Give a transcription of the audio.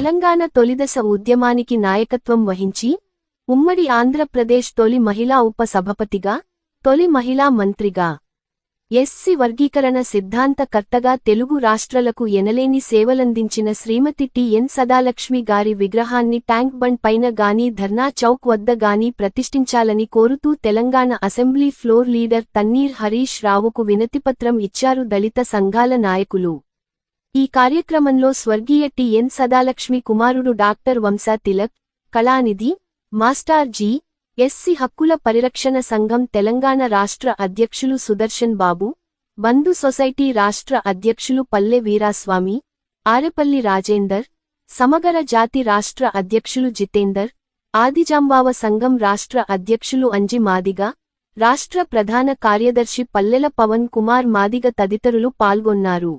తెలంగాణ తొలిదశ ఉద్యమానికి నాయకత్వం వహించి ఉమ్మడి ఆంధ్రప్రదేశ్ తొలి మహిళా ఉప సభపతిగా తొలి మహిళా మంత్రిగా ఎస్సి వర్గీకరణ సిద్ధాంతకర్తగా తెలుగు రాష్ట్రాలకు ఎనలేని సేవలందించిన శ్రీమతి టిఎన్ సదాలక్ష్మి గారి విగ్రహాన్ని ట్యాంక్ బండ్ పైన గాని ధర్నా చౌక్ వద్ద గాని ప్రతిష్ఠించాలని కోరుతూ Telangana assembly floor leader Thanneeru Harish రావుకు వినతిపత్రం ఇచ్చారు దళిత సంఘాల నాయకులు. ఈ కార్యక్రమంలో స్వర్గీయ టిఎన్ సదాలక్ష్మి కుమారుడు doctor Vamsha Tilak Kalanidhi master ji. SC హక్కుల పరిరక్షణ సంఘం తెలంగాణ రాష్ట్ర అధ్యక్షులు సుదర్శన్ బాబు బంధు సొసైటీ రాష్ట్ర అధ్యక్షులు పల్లె వీరాస్వామి ఆరెపల్లి రాజేందర్ సమగర జాతి రాష్ట్ర అధ్యక్షులు జితేందర్ ఆదిజాంబావ సంఘం రాష్ట్ర అధ్యక్షులు అంజి మాదిగ రాష్ట్ర ప్రధాన కార్యదర్శి పల్లెల పవన్ కుమార్ మాదిగ తదితరులు పాల్గొన్నారు.